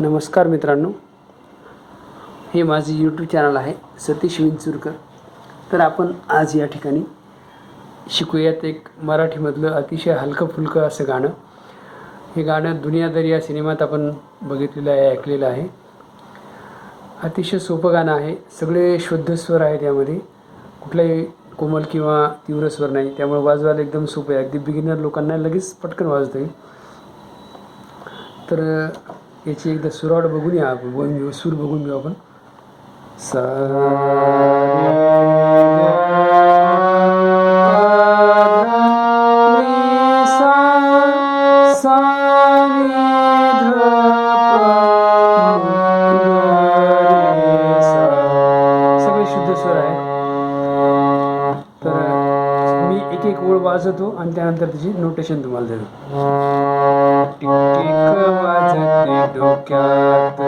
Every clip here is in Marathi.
नमस्कार मित्रांनो. हे माझे यूट्यूब चॅनल आहे सतीश विंचुरकर. तर आपण आज या ठिकाणी शिकूयात एक मराठीमधलं अतिशय हलकं फुलकं असं गाणं. हे गाणं दुनियादारी या सिनेमात आपण बघितलेलं आहे ऐकलेलं आहे. अतिशय सोपं गाणं आहे सगळे शुद्ध स्वर आहेत यामध्ये. कुठलाही कोमल किंवा तीव्र स्वर नाही त्यामुळे वाजवायला एकदम सोपं आहे. अगदी बिगिनर लोकांना लगेच पटकन वाजता येईल. तर याची एकदा सुरावट बघून या आपण बघून घेऊ सूर बघून घेऊ आपण सा सगळे शुद्ध स्वर आहे तर मी एक एक ओळ वाजवतो आणि त्यानंतर त्याची नोटेशन तुम्हाला देतो टिक वाजते डोक्यात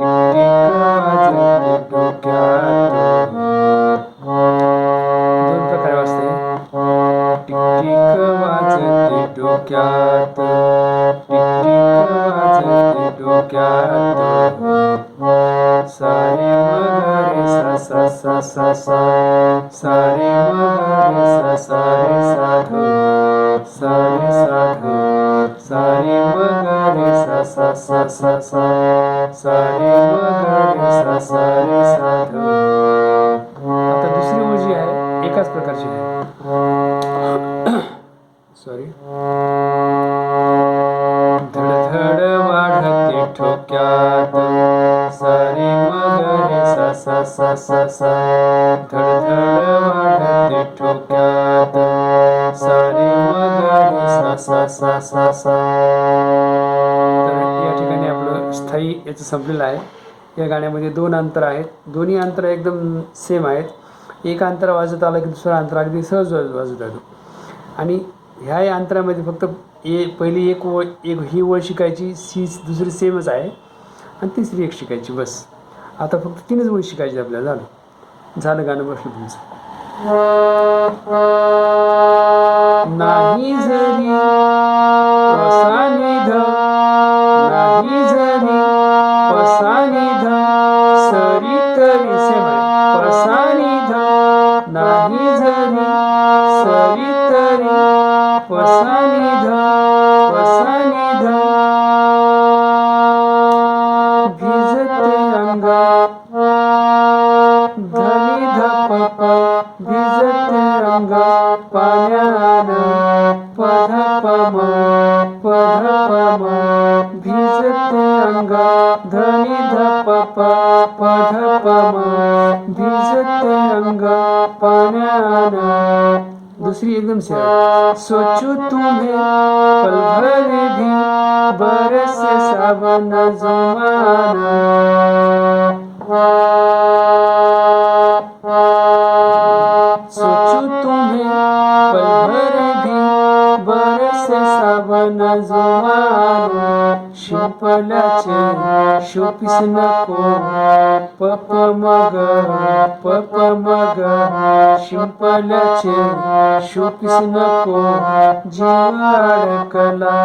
टिक वाजते डोक्यात सारे मगरे सा सा सा सा सा सारे सा सा सा आता दुसरी ओळ जी आहे एकाच प्रकारची आहे. सॉरी धडधड वाढते ठोक्यात. सारे मगरे सा सा सा सा सा धडधड वाढते ठोक्यात. सारे तर या ठिकाणी आपलं स्थायी याचं संपलेलं आहे. या गाण्यामध्ये दोन अंतर आहेत. दोन्ही अंतर एकदम सेम आहेत. एक अंतर वाजत आलं की दुसरा अंतर अगदी सहज वाज वाजवता येतो आणि ह्या अंतरामध्ये फक्त ए पहिली एक ओळ एक ही ओळ शिकायची सी दुसरी सेमच आहे. आणि तिसरी एक शिकायची बस. आता फक्त तीनच ओळी शिकायची आपल्याला झालं. झालं गाणं बसलं तुमचं. नाही जरी पसानिध नाही जरी पसानिध सरी तरी सेम आहे पसानिध नाही जरी सरी तरी पसानिध पसानिध भिजते अंग पाण्यानं पध पम पध पम भिजते अंग धनी धप पध पम भिजते अंग पाण्यानं दुसरी एकदम से सोचू तुम्हें पल भर भी बरसे सावन जुमाना। सोचू तुम्हें पल भर भी बरसे सावन जुमाना शिंपलाचे शोपीस नको पप मग पप मग शिंपलाचे शोपीस नको जीव अडकला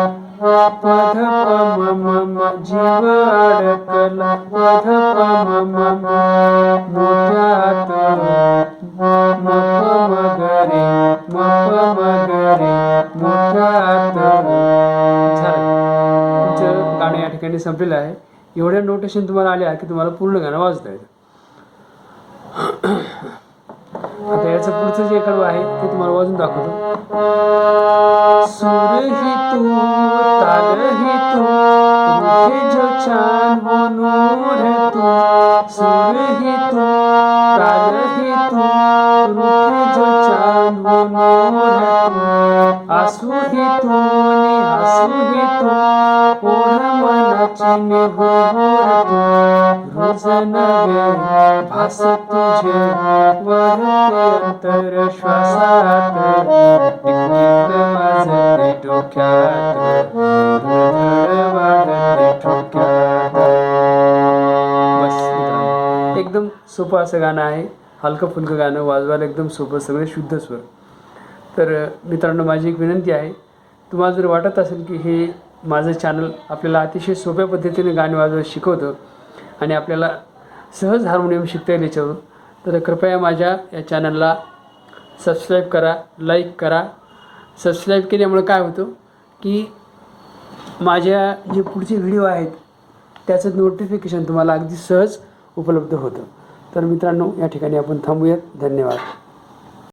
पध पम मम जीव अडकला पध पम मम मोठ्यात मप मगरे मप मगरे तुमचं गाणं या ठिकाणी संपलेलं आहे. एवढ्या नोटेशन तुम्हाला आल्या की तुम्हाला पूर्ण गाणं वाजता येतं. आता याचं पुढचं जे कडवं आहे ते तुम्हाला वाजून दाखवतो. सूर ही तू ताल ही तू रूठे जो चांद वो नूर तू. सूर ही तू रूठे जो चांद आसू ही ओढ मनाची रोज नवे भास तुझे श्वासात डोक्यात वाढते ठोक्यात एकदम सोपं असं गाणं आहे. हलकं फुलकं गाणं वाजवायला एकदम सोपं सगळे शुद्ध स्वर. तर मित्रांनो माझी एक विनंती आहे तुम्हाला जर वाटत असेल की हे माझं चॅनल आपल्याला अतिशय सोप्या पद्धतीने गाणे वाजवायला शिकवतं आणि आपल्याला सहज हार्मोनियम शिकता येईल याच्यावरून तर कृपया माझ्या या चॅनलला सबस्क्राईब करा लाईक करा. सबस्क्राईब केल्यामुळे काय होतं की माझ्या जे पुढचे व्हिडिओ आहेत त्याचं नोटिफिकेशन तुम्हाला अगदी सहज उपलब्ध होतं. तर मित्रांनो या ठिकाणी आपण थांबूयात. धन्यवाद.